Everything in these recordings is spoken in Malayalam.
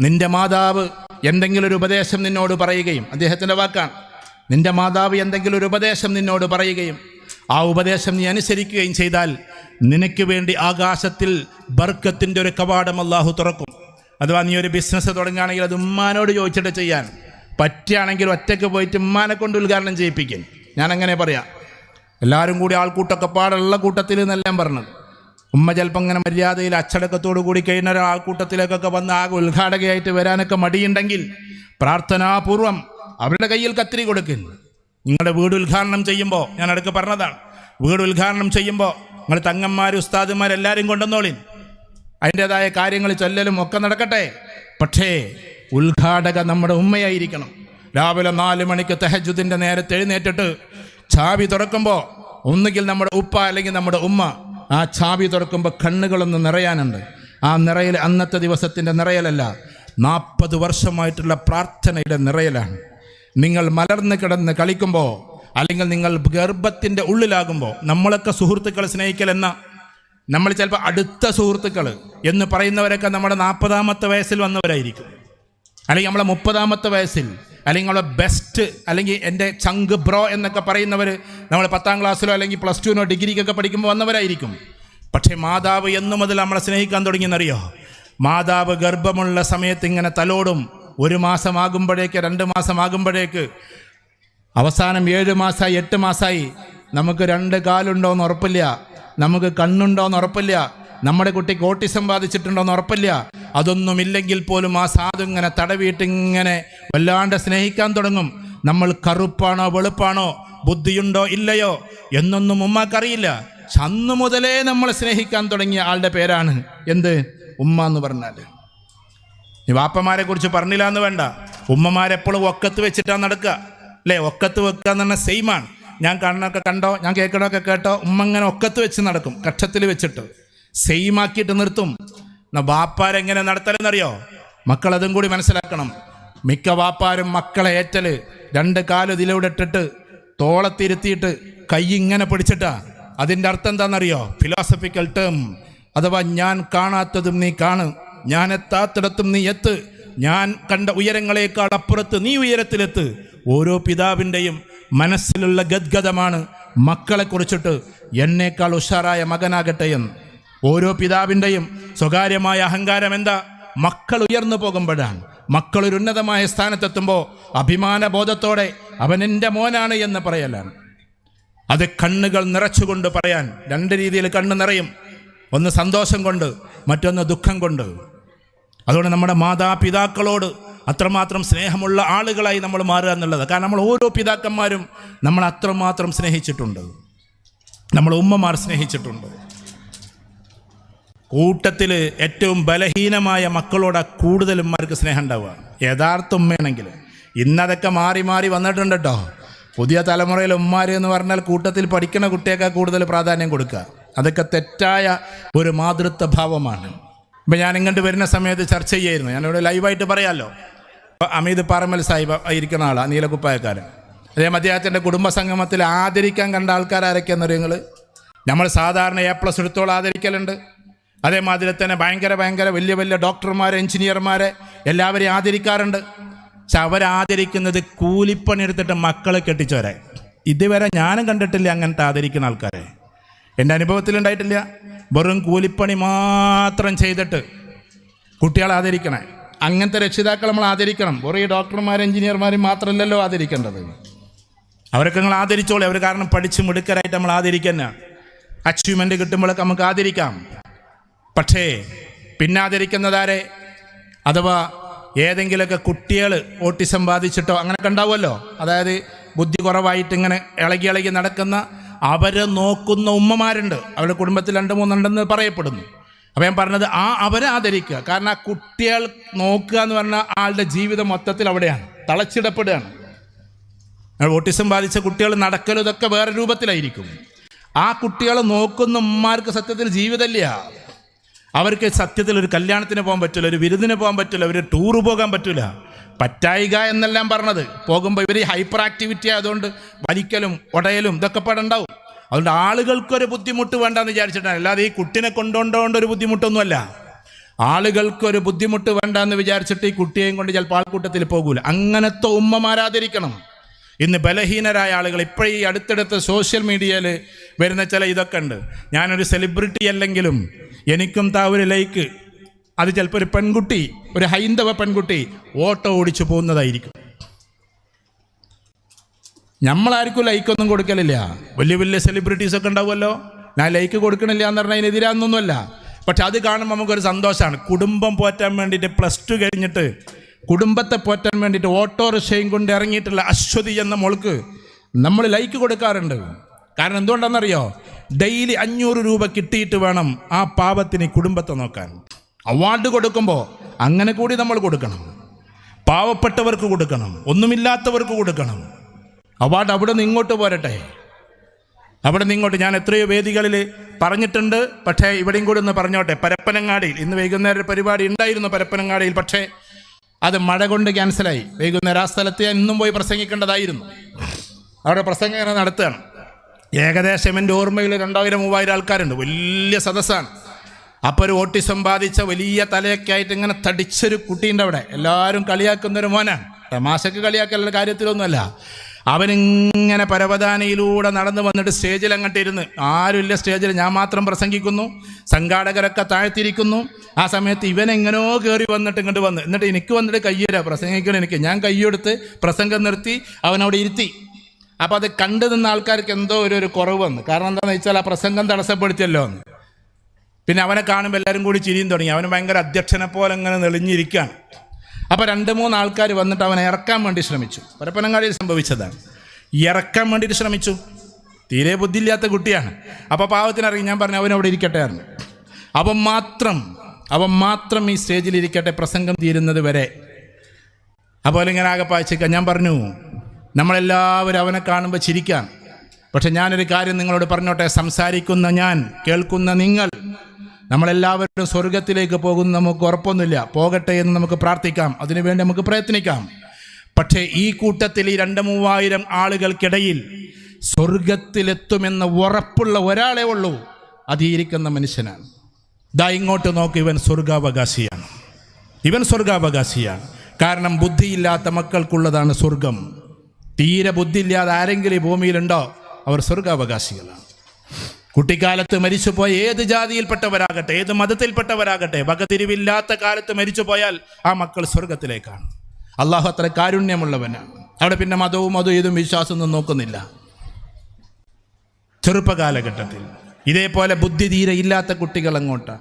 നിന്റെ മാതാവ് എന്തെങ്കിലും ഒരു ഉപദേശം നിന്നോട് പറയുകയും അദ്ദേഹത്തിന്റെ വാക്കാണ്. നിന്റെ മാതാവ് എന്തെങ്കിലും ഒരു ഉപദേശം നിന്നോട് പറയുകയും ആ ഉപദേശം നീ അനുസരിക്കുകയും ചെയ്താൽ നിനക്ക് വേണ്ടി ആകാശത്തിൽ ബർക്കത്തിന്റെ ഒരു കവാടം അള്ളാഹു തുറക്കും. അഥവാ നീ ഒരു ബിസിനസ് തുടങ്ങുകയാണെങ്കിൽ അത് ഉമ്മാനോട് ചോദിച്ചിട്ട് ചെയ്യാൻ. പറ്റുകയാണെങ്കിൽ ഒറ്റയ്ക്ക് പോയിട്ട് ഉമ്മാനെ കൊണ്ട് ഉദ്ഘാടനം ചെയ്യിപ്പിക്കും. ഞാൻ അങ്ങനെ പറയാം. എല്ലാവരും കൂടി ആൾക്കൂട്ടൊക്കെ പാടുള്ള കൂട്ടത്തിൽ എന്നെല്ലാം പറഞ്ഞത്. ഉമ്മ ചിലപ്പോൾ ഇങ്ങനെ മര്യാദയിൽ അച്ചടക്കത്തോടു കൂടി കഴിഞ്ഞ ഒരു ആൾക്കൂട്ടത്തിലേക്കൊക്കെ വന്ന് ആകെ ഉദ്ഘാടകയായിട്ട് വരാനൊക്കെ മടിയുണ്ടെങ്കിൽ പ്രാർത്ഥനാപൂർവം അവരുടെ കയ്യിൽ കത്തിരി കൊടുക്കും. നിങ്ങളുടെ വീട് ഉദ്ഘാടനം ചെയ്യുമ്പോൾ ഞാൻ അടുക്ക് പറഞ്ഞതാണ് വീട് ഉദ്ഘാടനം ചെയ്യുമ്പോൾ നിങ്ങൾ തങ്ങന്മാർ ഉസ്താദുമാരെല്ലാവരും കൊണ്ടുവന്നോളിൻ. അതിന്റെതായ കാര്യങ്ങൾ ചൊല്ലലും ഒക്കെ നടക്കട്ടെ. പക്ഷേ ഉദ്ഘാടക നമ്മുടെ ഉമ്മയായിരിക്കണം. രാവിലെ നാല് മണിക്ക് തെഹജുദിന്റെ നേരത്തെ എഴുന്നേറ്റിട്ട് ചാവി തുറക്കുമ്പോൾ ഒന്നുകിൽ നമ്മുടെ ഉപ്പ അല്ലെങ്കിൽ നമ്മുടെ ഉമ്മ ആ ചാവി തുറക്കുമ്പോൾ കണ്ണുകളൊന്ന് നിറയാനുണ്ട്. ആ നിറയൽ അന്നത്തെ ദിവസത്തിന്റെ നിറയലല്ല നാൽപ്പത് വർഷമായിട്ടുള്ള പ്രാർത്ഥനയുടെ നിറയലാണ്. നിങ്ങൾ മലർന്ന് കിടന്ന് കളിക്കുമ്പോൾ അല്ലെങ്കിൽ നിങ്ങൾ ഗർഭത്തിന്റെ ഉള്ളിലാകുമ്പോൾ നമ്മളൊക്കെ സുഹൃത്തുക്കളെ സ്നേഹിക്കലെന്ന നമ്മൾ ചിലപ്പോൾ അടുത്ത സുഹൃത്തുക്കൾ എന്ന് പറയുന്നവരൊക്കെ നമ്മുടെ നാൽപ്പതാമത്തെ വയസ്സിൽ വന്നവരായിരിക്കും. അല്ലെങ്കിൽ നമ്മളെ മുപ്പതാമത്തെ വയസ്സിൽ അല്ലെങ്കിൽ നമ്മളെ ബെസ്റ്റ് അല്ലെങ്കിൽ എന്റെ ചങ്ക് ബ്രോ എന്നൊക്കെ പറയുന്നവർ നമ്മൾ പത്താം ക്ലാസ്സിലോ അല്ലെങ്കിൽ പ്ലസ് ടുവിനോ ഡിഗ്രിക്കൊക്കെ പഠിക്കുമ്പോൾ വന്നവരായിരിക്കും. പക്ഷേ മാതാവ് എന്നു മുതൽ നമ്മളെ സ്നേഹിക്കാൻ തുടങ്ങിയെന്നറിയോ? മാതാവ് ഗർഭമുള്ള സമയത്ത് ഇങ്ങനെ തലോടും ഒരു മാസമാകുമ്പോഴേക്ക് രണ്ട് മാസമാകുമ്പോഴേക്ക് അവസാനം ഏഴ് മാസമായി എട്ട് മാസമായി നമുക്ക് രണ്ട് കാലുണ്ടോയെന്ന് ഉറപ്പില്ല നമുക്ക് കണ്ണുണ്ടോയെന്ന് ഉറപ്പില്ല നമ്മുടെ കുട്ടിക്ക് ഓട്ടിസം ബാധിച്ചിട്ടുണ്ടോയെന്ന് ഉറപ്പില്ല അതൊന്നുമില്ലെങ്കിൽ പോലും ആ സാധു ഇങ്ങനെ തടവിയിട്ടിങ്ങനെ വല്ലാണ്ട് സ്നേഹിക്കാൻ തുടങ്ങും. നമ്മൾ കറുപ്പാണോ വെളുപ്പാണോ? ബുദ്ധിയുണ്ടോ ഇല്ലയോ? എന്നൊന്നും ഉമ്മാക്കറിയില്ല. അന്ന് മുതലേ നമ്മൾ സ്നേഹിക്കാൻ തുടങ്ങിയ ആളുടെ പേരാണ് എന്ത്? ഉമ്മ എന്ന് പറഞ്ഞാൽ. ഈ വാപ്പമാരെ കുറിച്ച് പറഞ്ഞില്ല എന്ന് വേണ്ട. ഉമ്മമാരെപ്പോഴും ഒക്കത്ത് വെച്ചിട്ടാണ് നടക്കുക. അല്ലേ? ഒക്കത്ത് വെക്കുക എന്ന് പറഞ്ഞാൽ സെയിമാണ്. ഞാൻ കണ്ണൊക്കെ കണ്ടോ? ഞാൻ കേൾക്കണമൊക്കെ കേട്ടോ. ഉമ്മ ഇങ്ങനെ ഒക്കത്ത് വെച്ച് നടക്കും. കക്ഷത്തിൽ വെച്ചിട്ട്. സെയിമാക്കിയിട്ട് നിർത്തും. വാപ്പാരെങ്ങനെ നടത്തലെന്നറിയോ? മക്കൾ അതും കൂടി മനസ്സിലാക്കണം. മിക്ക വാപ്പാരും മക്കളെ ഏറ്റൽ രണ്ട് കാൽ ഇതിലൂടെ ഇട്ടിട്ട് തോളത്തിരുത്തിയിട്ട് കൈ ഇങ്ങനെ പിടിച്ചിട്ടാ. അതിന്റെ അർത്ഥം എന്താണെന്നറിയോ ഫിലോസഫിക്കൽ ടേം അഥവാ ഞാൻ കാണാത്തതും നീ കാണു. ഞാൻ എത്താത്തിടത്തും നീ എത്ത്. ഞാൻ കണ്ട ഉയരങ്ങളെക്കാൾ അപ്പുറത്ത് നീ ഉയരത്തിലെത്ത്. ഓരോ പിതാവിന്റെയും മനസ്സിലുള്ള ഗദ്ഗതമാണ് മക്കളെ കുറിച്ചിട്ട് എന്നേക്കാൾ ഉഷാറായ മകനാകട്ടെ എന്ന്. ഓരോ പിതാവിന്റെയും സ്വകാര്യമായ അഹങ്കാരം എന്താ? മക്കൾ ഉയർന്നു പോകുമ്പോഴാണ്. മക്കൾ ഒരു ഉന്നതമായ സ്ഥാനത്തെത്തുമ്പോൾ അഭിമാനബോധത്തോടെ അവൻ എന്റെ മോനാണ് എന്ന് പറയലാണ്. അത് കണ്ണുകൾ നിറച്ചുകൊണ്ട് പറയാൻ രണ്ട് രീതിയിൽ കണ്ണ് നിറയും. ഒന്ന് സന്തോഷം കൊണ്ട് മറ്റൊന്ന് ദുഃഖം കൊണ്ട്. അതുകൊണ്ട് നമ്മുടെ മാതാപിതാക്കളോട് അത്രമാത്രം സ്നേഹമുള്ള ആളുകളായി നമ്മൾ മാറുക എന്നുള്ളത്. കാരണം നമ്മൾ ഓരോ പിതാക്കന്മാരും നമ്മൾ അത്രമാത്രം സ്നേഹിച്ചിട്ടുണ്ട്. നമ്മൾ ഉമ്മമാർ സ്നേഹിച്ചിട്ടുണ്ട്. കൂട്ടത്തിൽ ഏറ്റവും ബലഹീനമായ മക്കളോട് കൂടുതലുമാർക്ക് സ്നേഹം ഉണ്ടാവുക. യഥാർത്ഥ ഉമ്മയാണെങ്കിൽ. ഇന്നതൊക്കെ മാറി മാറി വന്നിട്ടുണ്ട് കേട്ടോ പുതിയ തലമുറയിൽ ഉമ്മാർ എന്ന് പറഞ്ഞാൽ കൂട്ടത്തിൽ പഠിക്കുന്ന കുട്ടിയൊക്കെ കൂടുതൽ പ്രാധാന്യം കൊടുക്കുക. അതൊക്കെ തെറ്റായ ഒരു മാതൃത്വ ഭാവമാണ് ഇപ്പം ഞാൻ ഇങ്ങോട്ട് വരുന്ന സമയത്ത് ചർച്ച ചെയ്യായിരുന്നു. ഞാനിവിടെ ലൈവായിട്ട് പറയാമല്ലോ അമീദ് പാറമൽ സാഹിബ് ഇരിക്കുന്ന ആളാണ് നീലക്കുപ്പായക്കാരൻ. അദ്ദേഹം അദ്ദേഹത്തിന്റെ കുടുംബസംഗമത്തിൽ ആദരിക്കാൻ കണ്ട ആൾക്കാരൊക്കെയെന്ന് നിങ്ങൾ നമ്മൾ സാധാരണ എ പ്ലസ് എടുത്തോളം ആദരിക്കലുണ്ട്. അതേമാതിരി തന്നെ ഭയങ്കര ഭയങ്കര വലിയ വലിയ ഡോക്ടർമാരെ എഞ്ചിനീയർമാരെ എല്ലാവരെയും ആദരിക്കാറുണ്ട്. പക്ഷെ അവരാദരിക്കുന്നത് കൂലിപ്പണി എടുത്തിട്ട് മക്കളെ കെട്ടിച്ചവരെ. ഇതുവരെ ഞാനും കണ്ടിട്ടില്ല അങ്ങനത്തെ ആദരിക്കുന്ന ആൾക്കാരെ. എന്റെ അനുഭവത്തിൽ ഉണ്ടായിട്ടില്ല. വെറും കൂലിപ്പണി മാത്രം ചെയ്തിട്ട് കുട്ടികളെ ആദരിക്കണേ. അങ്ങനത്തെ രക്ഷിതാക്കൾ നമ്മൾ ആദരിക്കണം. വെറും ഈ ഡോക്ടർമാരും എഞ്ചിനീയർമാരും മാത്രമല്ലല്ലോ ആദരിക്കേണ്ടത്. അവരൊക്കെ നിങ്ങൾ ആദരിച്ചോളൂ. അവർ കാരണം പഠിച്ച് മിടുക്കരായിട്ട് നമ്മൾ ആദരിക്കുന്ന അച്ചീവ്മെന്റ് കിട്ടുമ്പോഴൊക്കെ നമുക്ക് ആദരിക്കാം. പക്ഷേ പിന്നാതിരിക്കുന്നതാരെ അഥവാ ഏതെങ്കിലുമൊക്കെ കുട്ടികൾ ഓട്ടിസം ബാധിച്ചിട്ടോ അങ്ങനെയൊക്കെ ഉണ്ടാവുമല്ലോ? അതായത് ബുദ്ധി കുറവായിട്ട് ഇങ്ങനെ ഇളകി ഇളകി നടക്കുന്ന അവരെ നോക്കുന്ന ഉമ്മമാരുണ്ട്. അവരുടെ കുടുംബത്തിൽ രണ്ട് മൂന്നുണ്ടെന്ന് പറയപ്പെടുന്നു. അപ്പം ഞാൻ പറഞ്ഞത് ആ അവരെ ആദരിക്കുക. കാരണം ആ കുട്ടികൾ നോക്കുക എന്ന് പറഞ്ഞാൽ ആളുടെ ജീവിതം മൊത്തത്തിൽ അവിടെയാണ്. തളച്ചിടപ്പെടുകയാണ്. ഓട്ടിസം ബാധിച്ച കുട്ടികൾ നടക്കലും ഇതൊക്കെ വേറെ രൂപത്തിലായിരിക്കും. ആ കുട്ടികളെ നോക്കുന്ന ഉമ്മമാർക്ക് സത്യത്തിൽ ജീവിതമില്ല. അവർക്ക് സത്യത്തിൽ ഒരു കല്യാണത്തിന് പോകാൻ പറ്റില്ല ഒരു വിരുദിന് പോകാൻ പറ്റില്ല ഒരു ടൂറ് പോകാൻ പറ്റില്ല. പറ്റായിക എന്നെല്ലാം പറഞ്ഞത്. പോകുമ്പോൾ ഇവർ ഹൈപ്പർ ആക്ടിവിറ്റി ആയതുകൊണ്ട് വലിക്കലും ഉടയലും ഇതൊക്കെ പാടുണ്ടാവും. അതുകൊണ്ട് ആളുകൾക്കൊരു ബുദ്ധിമുട്ട് വേണ്ടെന്ന് വിചാരിച്ചിട്ടാണ്. അല്ലാതെ ഈ കുട്ടിനെ കൊണ്ടുകൊണ്ടുകൊണ്ട് ഒരു ബുദ്ധിമുട്ടൊന്നുമല്ല. ആളുകൾക്കൊരു ബുദ്ധിമുട്ട് വേണ്ട എന്ന് വിചാരിച്ചിട്ട് ഈ കുട്ടിയെയും കൊണ്ട് ചിലപ്പോൾ ആൾക്കൂട്ടത്തിൽ പോകൂല. അങ്ങനത്തെ ഉമ്മമാരാതിരിക്കണം. ഇന്ന് ബലഹീനരായ ആളുകൾ ഇപ്പോഴും ഈ അടുത്തടുത്ത് സോഷ്യൽ മീഡിയയിൽ വരുന്ന ചില ഇതൊക്കെ ഉണ്ട്. ഞാനൊരു സെലിബ്രിറ്റി അല്ലെങ്കിലും എനിക്കും താ ഒരു ലൈക്ക്. അത് ചിലപ്പോൾ ഒരു പെൺകുട്ടി ഒരു ഹൈന്ദവ പെൺകുട്ടി ഓട്ടോ ഓടിച്ചു പോകുന്നതായിരിക്കും. നമ്മളാർക്കും ലൈക്കൊന്നും കൊടുക്കലില്ല. വലിയ വലിയ സെലിബ്രിറ്റീസ് ഒക്കെ ഉണ്ടാവുമല്ലോ. ഞാൻ ലൈക്ക് കൊടുക്കണില്ല എന്ന് പറഞ്ഞാൽ അതിനെതിരാന്നൊന്നുമല്ല. പക്ഷെ അത് കാണുമ്പോൾ നമുക്കൊരു സന്തോഷമാണ് കുടുംബം പോറ്റാൻ വേണ്ടിയിട്ട് പ്ലസ് ടു കഴിഞ്ഞിട്ട് കുടുംബത്തെ പോറ്റാൻ വേണ്ടിയിട്ട് ഓട്ടോറിക്ഷയും കൊണ്ട് ഇറങ്ങിയിട്ടുള്ള അശ്വതി എന്ന മോൾക്ക് നമ്മൾ ലൈക്ക് കൊടുക്കാറുണ്ട്. കാരണം എന്തുകൊണ്ടാണെന്നറിയോ? ഡെയിലി അഞ്ഞൂറ് രൂപ കിട്ടിയിട്ട് വേണം ആ പാവത്തിന് കുടുംബത്തെ നോക്കാൻ. അവാർഡ് കൊടുക്കുമ്പോൾ അങ്ങനെ കൂടി നമ്മൾ കൊടുക്കണം. പാവപ്പെട്ടവർക്ക് കൊടുക്കണം. ഒന്നുമില്ലാത്തവർക്ക് കൊടുക്കണം. അവാർഡ് അവിടെ നിന്ന് ഇങ്ങോട്ട് പോരട്ടെ. അവിടെ നിന്ന് ഇങ്ങോട്ട് ഞാൻ എത്രയോ വേദികളിൽ പറഞ്ഞിട്ടുണ്ട്. പക്ഷേ ഇവിടെയും കൂടി ഒന്ന് പറഞ്ഞോട്ടെ. പരപ്പനങ്ങാടിയിൽ ഇന്ന് വൈകുന്നേരം ഒരു പരിപാടി ഉണ്ടായിരുന്നു പരപ്പനങ്ങാടിയിൽ. പക്ഷേ അത് മഴ കൊണ്ട് ക്യാൻസലായി വൈകുന്നേരം ആ സ്ഥലത്ത് ഞാൻ ഇന്നും പോയി പ്രസംഗിക്കേണ്ടതായിരുന്നു. അവിടെ പ്രസംഗം നടത്തുകയാണ്. ഏകദേശം എന്റെ ഓർമ്മയിൽ രണ്ടായിരം മൂവായിരം ആൾക്കാരുണ്ട്. വലിയ സദസ്സാണ്. അപ്പോൾ ഒരു ഓട്ടിസം ബാധിച്ച വലിയ തലയൊക്കെ ആയിട്ട് ഇങ്ങനെ തടിച്ചൊരു കുട്ടീന്റെ അവിടെ. എല്ലാവരും കളിയാക്കുന്ന ഒരു മോനാണ് തമാശക്ക് കളിയാക്കലുള്ള കാര്യത്തിലൊന്നുമല്ല. അവനിങ്ങനെ പരവധാനയിലൂടെ നടന്നു വന്നിട്ട് സ്റ്റേജിൽ അങ്ങോട്ട് ഇരുന്ന് ആരുമില്ല സ്റ്റേജിൽ. ഞാൻ മാത്രം പ്രസംഗിക്കുന്നു. സംഘാടകരൊക്കെ താഴ്ത്തിരിക്കുന്നു ആ സമയത്ത് ഇവനെങ്ങനോ കയറി വന്നിട്ട് ഇങ്ങോട്ട് വന്ന്. എന്നിട്ട് എനിക്ക് വന്നിട്ട് കയ്യേരാ പ്രസംഗിക്കണം എനിക്ക്. ഞാൻ കയ്യെടുത്ത് പ്രസംഗം നിർത്തി അവനവിടെ ഇരുത്തി. അപ്പോൾ അത് കണ്ടു നിന്ന ആൾക്കാർക്ക് എന്തോ ഒരു ഒരു കുറവ് വന്നു. കാരണം എന്താണെന്ന് വെച്ചാൽ ആ പ്രസംഗം തടസ്സപ്പെടുത്തിയല്ലോ എന്ന്. പിന്നെ അവനെ കാണുമ്പോൾ എല്ലാവരും കൂടി ചിരിയും തുടങ്ങി. അവന് ഭയങ്കര അധ്യക്ഷനെ പോലെ അങ്ങനെ നെളിഞ്ഞിരിക്കുകയാണ്. അപ്പോൾ രണ്ട് മൂന്ന് ആൾക്കാർ വന്നിട്ട് അവനെ ഇറക്കാൻ വേണ്ടി ശ്രമിച്ചു. പരപ്പനങ്ങാടിയിൽ സംഭവിച്ചതാണ്. ഇറക്കാൻ വേണ്ടിയിട്ട് ശ്രമിച്ചു. തീരെ ബുദ്ധിയില്ലാത്ത കുട്ടിയാണ്. അപ്പോൾ പാവത്തിനറിയും ഞാൻ പറഞ്ഞു അവൻ അവിടെ ഇരിക്കട്ടെ ആയിരുന്നു അവൻ മാത്രം അവൻ മാത്രം ഈ സ്റ്റേജിൽ ഇരിക്കട്ടെ പ്രസംഗം തീരുന്നത് വരെ. അപ്പോൾ ഇങ്ങനെ ആകെ പായിച്ചേക്ക. ഞാൻ പറഞ്ഞു നമ്മളെല്ലാവരും അവനെ കാണുമ്പോൾ ചിരിക്കാം. പക്ഷെ ഞാനൊരു കാര്യം നിങ്ങളോട് പറഞ്ഞോട്ടെ? സംസാരിക്കുന്ന ഞാൻ കേൾക്കുന്ന നിങ്ങൾ നമ്മളെല്ലാവരും സ്വർഗത്തിലേക്ക് പോകുന്ന നമുക്ക് ഉറപ്പൊന്നുമില്ല. പോകട്ടെ എന്ന് നമുക്ക് പ്രാർത്ഥിക്കാം. അതിനുവേണ്ടി നമുക്ക് പ്രയത്നിക്കാം. പക്ഷേ ഈ കൂട്ടത്തിൽ ഈ രണ്ട് മൂവായിരം ആളുകൾക്കിടയിൽ സ്വർഗത്തിലെത്തുമെന്ന് ഉറപ്പുള്ള ഒരാളേ ഉള്ളൂ. അതിയിരിക്കുന്ന മനുഷ്യനാണ്. ദാ ഇങ്ങോട്ട് നോക്ക് ഇവൻ സ്വർഗാവകാശിയാണ്. ഇവൻ സ്വർഗാവകാശിയാണ്. കാരണം ബുദ്ധിയില്ലാത്ത മക്കൾക്കുള്ളതാണ് സ്വർഗം. തീരെ ബുദ്ധിയില്ലാതെ ആരെങ്കിലും ഈ ഭൂമിയിലുണ്ടോ? അവർ സ്വർഗാവകാശികളാണ്. കുട്ടിക്കാലത്ത് മരിച്ചുപോയ ഏത് ജാതിയിൽപ്പെട്ടവരാകട്ടെ ഏത് മതത്തിൽപ്പെട്ടവരാകട്ടെ വകതിരിവില്ലാത്ത കാലത്ത് മരിച്ചു പോയാൽ ആ മക്കൾ സ്വർഗത്തിലേക്കാണ്. അള്ളാഹു അത്ര കാരുണ്യമുള്ളവനാണ്. അവിടെ പിന്നെ മതവും അതും ഇതും വിശ്വാസമൊന്നും നോക്കുന്നില്ല. ചെറുപ്പകാലഘട്ടത്തിൽ ഇതേപോലെ ബുദ്ധി തീരെ ഇല്ലാത്ത കുട്ടികൾ അങ്ങോട്ടാണ്.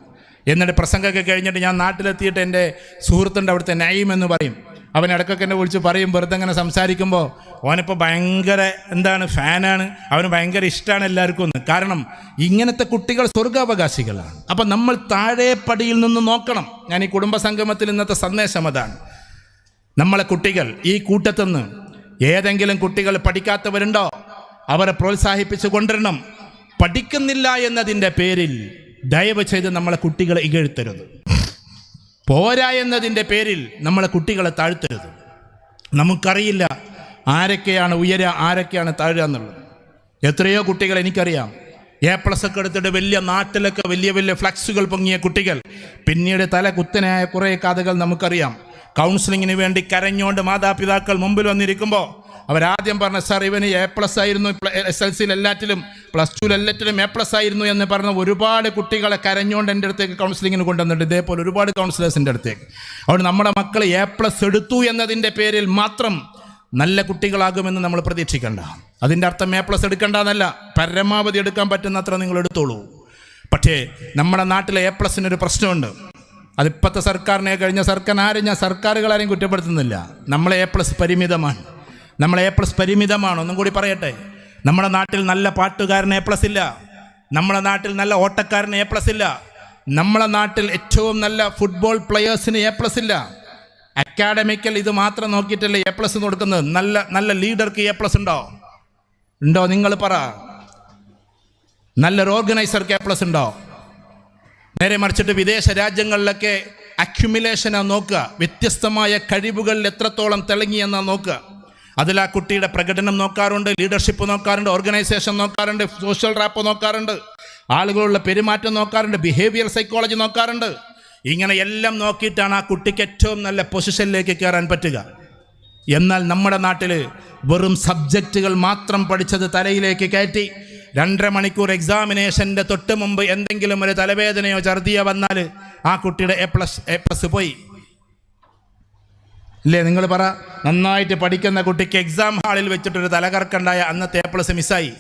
എന്നിട്ട് പ്രസംഗമൊക്കെ കഴിഞ്ഞിട്ട് ഞാൻ നാട്ടിലെത്തിയിട്ട് എന്റെ സുഹൃത്തുണ്ട് അവിടുത്തെ നയം എന്ന് പറയും. അവൻ ഇടയ്ക്കൊക്കെ എന്നെ വിളിച്ച് പറയും വെറുതെ അങ്ങനെ സംസാരിക്കുമ്പോൾ ഓനിപ്പോൾ ഭയങ്കര എന്താണ് ഫാനാണ്. അവന് ഭയങ്കര ഇഷ്ടമാണ് എല്ലാവർക്കും ഒന്ന്. കാരണം ഇങ്ങനത്തെ കുട്ടികൾ സ്വർഗാവകാശികളാണ്. അപ്പം നമ്മൾ താഴെപ്പടിയിൽ നിന്ന് നോക്കണം. ഞാൻ ഈ കുടുംബ സംഗമത്തിൽ ഇന്നത്തെ സന്ദേശം അതാണ്. നമ്മളെ കുട്ടികൾ ഈ കൂട്ടത്തുനിന്ന് ഏതെങ്കിലും കുട്ടികൾ പഠിക്കാത്തവരുണ്ടോ? അവരെ പ്രോത്സാഹിപ്പിച്ച് കൊണ്ടുവരണം. പഠിക്കുന്നില്ല എന്നതിന്റെ പേരിൽ ദയവ് ചെയ്ത് നമ്മളെ കുട്ടികളെ ഇകഴ്ത്തരുത്. പോരാ എന്നതിന്റെ പേരിൽ നമ്മളെ കുട്ടികളെ താഴ്ത്തരുത്. നമുക്കറിയില്ല ആരൊക്കെയാണ് ഉയരുക ആരൊക്കെയാണ് താഴുക എന്നുള്ളത്. എത്രയോ കുട്ടികൾ എനിക്കറിയാം. എ പ്ലസ് ഒക്കെ എടുത്തിട്ട് വലിയ നാട്ടിലൊക്കെ വലിയ വലിയ ഫ്ലക്സുകൾ പൊങ്ങിയ കുട്ടികൾ. പിന്നീട് തല കുത്തനായ കുറേ കഥകൾ നമുക്കറിയാം. കൗൺസിലിങ്ങിന് വേണ്ടി കരഞ്ഞുകൊണ്ട് മാതാപിതാക്കൾ മുമ്പിൽ വന്നിരിക്കുമ്പോൾ അവരാദ്യം പറഞ്ഞ സാർ ഇവന് എ പ്ലസ് ആയിരുന്നു എസ് എൽ സിയിൽ എല്ലാറ്റിലും പ്ലസ് ടുവിൽ എല്ലാറ്റിലും എ പ്ലസ് ആയിരുന്നു എന്ന് പറഞ്ഞ ഒരുപാട് കുട്ടികളെ കരഞ്ഞുകൊണ്ട് എന്റെ അടുത്തേക്ക് കൗൺസിലിങ്ങിന് കൊണ്ടുവന്നിട്ട് ഇതേപോലെ ഒരുപാട് കൗൺസിലേഴ്സിന്റെ അടുത്തേക്ക്. അതുകൊണ്ട് നമ്മുടെ മക്കൾ എ പ്ലസ് എടുത്തു എന്നതിന്റെ പേരിൽ മാത്രം നല്ല കുട്ടികളാകുമെന്ന് നമ്മൾ പ്രതീക്ഷിക്കേണ്ട. അതിന്റെ അർത്ഥം എ പ്ലസ് എടുക്കേണ്ടതെന്നല്ല പരമാവധി എടുക്കാൻ പറ്റുന്നത്ര നിങ്ങൾ എടുത്തോളൂ. പക്ഷേ നമ്മുടെ നാട്ടിലെ എ പ്ലസിനൊരു പ്രശ്നമുണ്ട്. അതിപ്പോഴത്തെ സർക്കാരിനെ കഴിഞ്ഞ സർക്കാർ ആരും ഞാൻ സർക്കാരുകളാരെയും കുറ്റപ്പെടുത്തുന്നില്ല. നമ്മളെ എ പ്ലസ് പരിമിതമാണ്. നമ്മളെ എ പ്ലസ് പരിമിതമാണ്. ഒന്നും കൂടി പറയട്ടെ. നമ്മുടെ നാട്ടിൽ നല്ല പാട്ടുകാരൻ എ പ്ലസ് ഇല്ല. നമ്മുടെ നാട്ടിൽ നല്ല ഓട്ടക്കാരൻ എ പ്ലസ് ഇല്ല. നമ്മളെ നാട്ടിൽ ഏറ്റവും നല്ല ഫുട്ബോൾ പ്ലെയേഴ്സിന് എ പ്ലസ് ഇല്ല. അക്കാഡമിക്കൽ ഇത് മാത്രം നോക്കിയിട്ടല്ലേ എ പ്ലസ് കൊടുക്കുന്നത്. നല്ല നല്ല ലീഡർക്ക് എ പ്ലസ് ഉണ്ടോ? ഉണ്ടോ? നിങ്ങൾ പറ. നല്ലൊരു ഓർഗനൈസർക്ക് എ പ്ലസ് ഉണ്ടോ? നേരെ മറിച്ചിട്ട് വിദേശ രാജ്യങ്ങളിലൊക്കെ അക്യുമുലേഷനാ നോക്കുക. വ്യത്യസ്തമായ കഴിവുകളിൽ എത്രത്തോളം തിളങ്ങിയെന്നാ നോക്കുക. അതിൽ ആ കുട്ടിയുടെ പ്രകടനം നോക്കാറുണ്ട് ലീഡർഷിപ്പ് നോക്കാറുണ്ട് ഓർഗനൈസേഷൻ നോക്കാറുണ്ട് സോഷ്യൽ റാപ്പ് നോക്കാറുണ്ട് ആളുകളുള്ള പെരുമാറ്റം നോക്കാറുണ്ട് ബിഹേവിയർ സൈക്കോളജി നോക്കാറുണ്ട്. ഇങ്ങനെ എല്ലാം നോക്കിയിട്ടാണ് ആ കുട്ടിക്ക് ഏറ്റവും നല്ല പൊസിഷനിലേക്ക് കയറാൻ പറ്റുക. എന്നാൽ നമ്മുടെ നാട്ടിൽ വെറും സബ്ജക്റ്റുകൾ മാത്രം പഠിച്ചത് തലയിലേക്ക് കയറ്റി രണ്ടര മണിക്കൂർ എക്സാമിനേഷന്റെ തൊട്ട് മുമ്പ് എന്തെങ്കിലും ഒരു തലവേദനയോ ഛർദിയോ വന്നാൽ ആ കുട്ടിയുടെ എ പ്ലസ് എ പ്ലസ് പോയി. ഇല്ലേ നിങ്ങൾ പറ. നന്നായിട്ട് പഠിക്കുന്ന കുട്ടിക്ക് എക്സാം ഹാളിൽ വെച്ചിട്ടൊരു തലകറക്കുണ്ടായ അന്നത്തെ എ പ്ലസ് മിസ്സായി